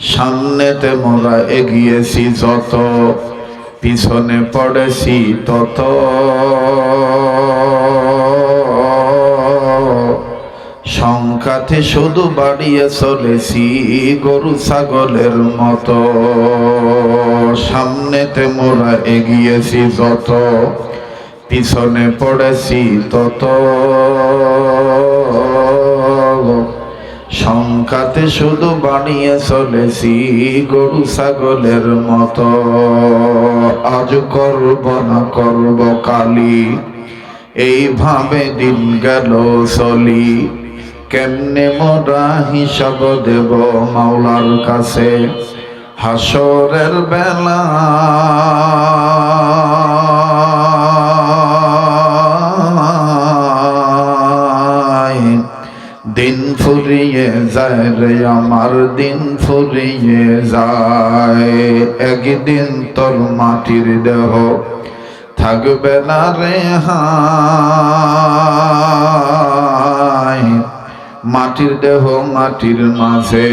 সামনেতে মোরা এগিয়েছি যত, পিছনে পড়েছি তত। সংখ্যাতে শুধু বাড়িয়ে চলেছি গরু ছাগলের মতো। সামনেতে মোরা এগিয়েছি যত, পিছনে পড়েছি তত। সংখ্যাতে শুধু বানিয়ে চলেছি গরু ছাগলের মতো। আজ করব না করব কালি এইভাবে দিন গেল চলি। কেমনে মোরা হিসাব দেব মাওলার কাছে? হাসরের বেলা ফুরিয়ে যায় রে আমার দিন ফুরিয়ে যায়। একদিন তোর মাটির দেহ থাকবে না রে হায়। মাটির দেহ মাটির মাঝে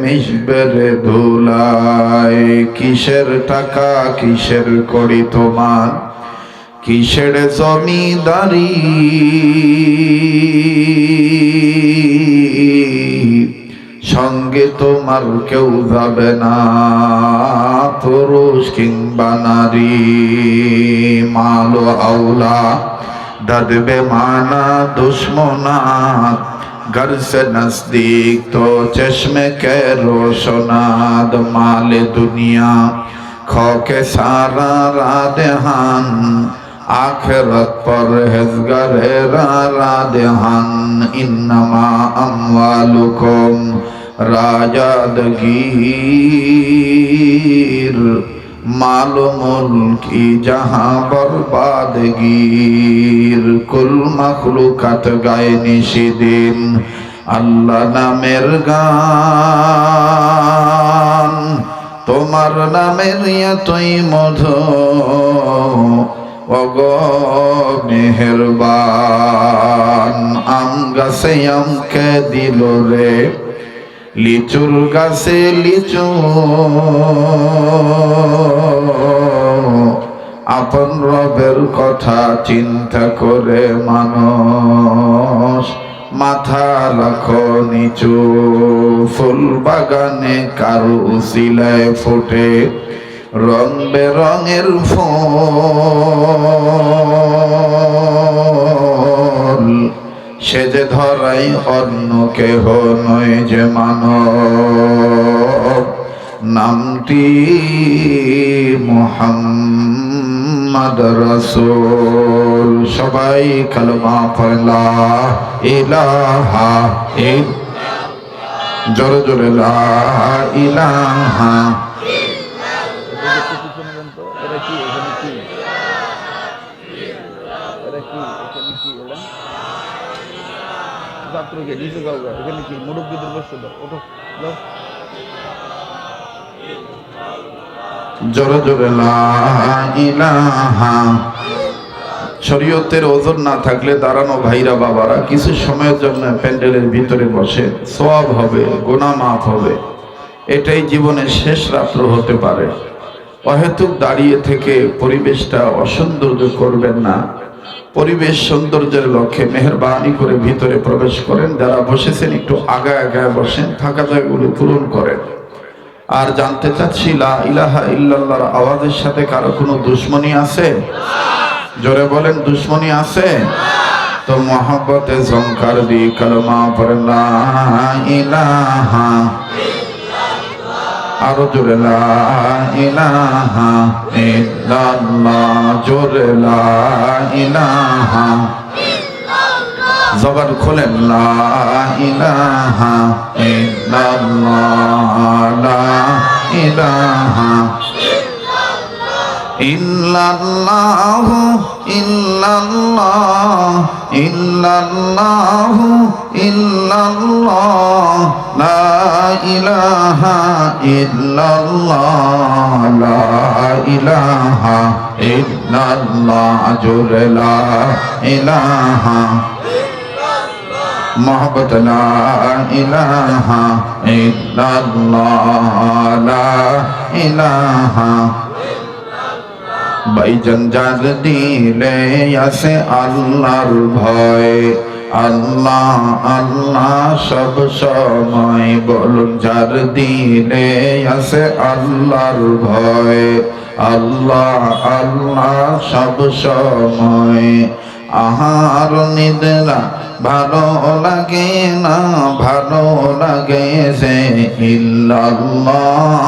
মিশবে রে ধুলায়। কিসের টাকা কিসের করি তোমার? কিসের জমিদারি সঙ্গে তোমার কেউ যাবে না পুরুষ কিংবা নারী মালো আউলা দাদবে মানা দুশ্মনাত घर से नजदीक तो चश्मे के रोशनाद माल दुनिया खो के सारा राधहान আখেরত পরহেজগারেরা রাদেহান ইন্নামা আমওয়ালুকুম রাজাদগির। মালুমুল কি জাহাঁ বরবাদগির। কুল মখলুকাত গায়ে নিশিদিন আল্লাহ নামের গান। তোমার নামের ইয়া তুই মধু আম গাছে আমকে দিল রে। লিচুর গাছে লিচু। আপন রবের কথা চিন্তা করে মানুষ, মাথা রাখো নিচু। ফুল বাগানে কারু উসিলায় ফোটে। রং বেরঙের ফুল। সে যে ধরাই অন্য কেহ নয় যে মানব। নামটি মোহাম্মদ রসুল। সবাই কালমা পড়লা ইলাহা ইল জোরে জোরে লা ইলাহা একটু পিছনে যান তো এটা কি এখানে কি এটা কি এখানে কি এটা ছাত্রকে নিচে যাও এখানে কি মুরব্বীদের বসে দাও ওঠো জোরে জোরে শরীয়তের ওজন না থাকলে দাঁড়ানো ভাইরা বাবারা কিছু সময়ের জন্য প্যান্ডেলের ভিতরে বসে সওয়াব হবে গোনা মাফ হবে। এটাই জীবনের শেষ রাত্র হতে পারে। অহেতুক দাঁড়িয়ে থেকে পরিবেশটা অসৌন্দর্য করবেন না। পরিবেশ সৌন্দর্যের লক্ষ্যে মেহরবানি করে ভিতরে প্রবেশ করেন। যারা বসেছেন, একটু আগায় আগায় বসেন ফাঁকা জায়গাগুলো পূরণ করেন। আর জানতে চাচ্ছি, লা ইলাহা ইল্লাল্লাহর আওয়াজের সাথে কারও কোনো দুশ্মনী আছে? জোরে বলেন, দুশ্মনী আছে? তো মোহাব্বতে জঙ্কার দি কলমা পড়ে, লা ইলাহা আরও জোরে, লা ইলাহা ইল্লাল্লাহ, জোরে, লা ইলাহা জবান খোলেন, লা ইলাহা ইল্লাল্লাহ, লা ইলাহা ইল্লাল্লাহ ইল্লাল্লাহ ইল্লাল্লাহু ইল্লাল্লাহ, লা ইলাহা ইল্লাল্লাহ, লা ইলাহা ইল্লাল্লাহ জোরে লা ইলাহা محبت لا إله إلا الله لا বাইজান যার দিলে আসে আল্লাহর ভয়। আল্লাহ আল্লাহ সব সময় বলুন, যার দিলে আসে আল্লাহর ভয়। আল্লাহ আল্লাহ সব সময় আহার নিদ্রা ভালো লাগে না ভালো লাগে সে। ইল্লাল্লাহ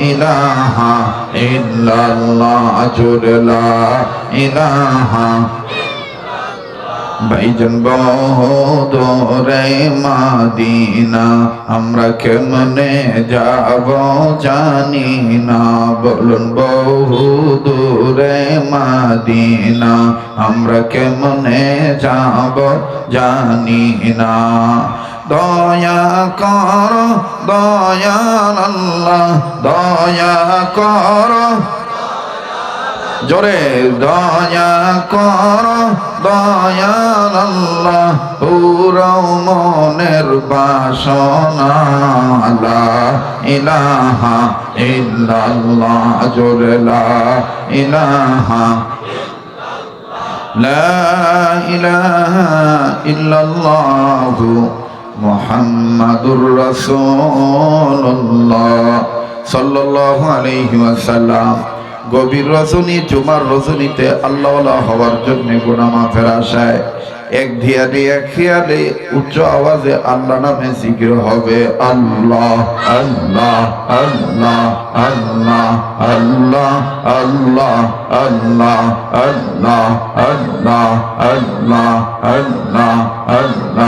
ইলাহা ইল্লাল্লাহ জুরলা ইলাহা ভাইজন বহদরে মাদিনা, আমরা কেমনে যাব জানি না। বলুন বহুদূরে মাদিনা, আমরা কেমনে যাব জানি না। দয়া কর, দয়াল আল্লাহ, দয়া কর জোরে দয়া কর, দয়াল আল্লাহ পুরাও মনের বাসনা ইলাহা ইল্লাল্লাহ, জোরে লা ইলাহা লা ইলাহা ইল্লাল্লাহ মুহাম্মাদুর রাসূলুল্লাহ, সাল্লাল্লাহু আলাইহি ওয়াসাল্লাম। গভীর রজনী জুমার রজনীতে আল্লাহ হওয়ার জন্য গুনামা ফেরাসায় এক ধিয়ালে এক খেয়ালে উচ্চ আওয়াজে আল্লাহ নামে জিকির হবে আল্লাহ আল্লাহ আল্লাহ আল্লাহ আল্লাহ আল্লাহ আল্লাহ আল্লাহ আল্লাহ আল্লাহ আল্লাহ আল্লাহ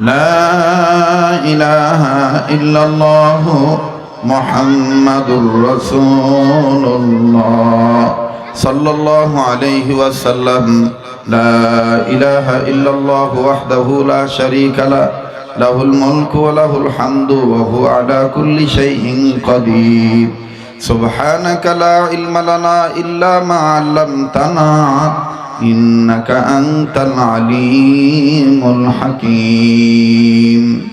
لا إله إلا الله محمد رسول الله صلى الله عليه وسلم لا إله إلا الله وحده لا شريك له له الملك وله الحمد وهو على كل شيء قدير سبحانك لا علم لنا إلا ما علمتنا إنك أنت العليم الحكيم.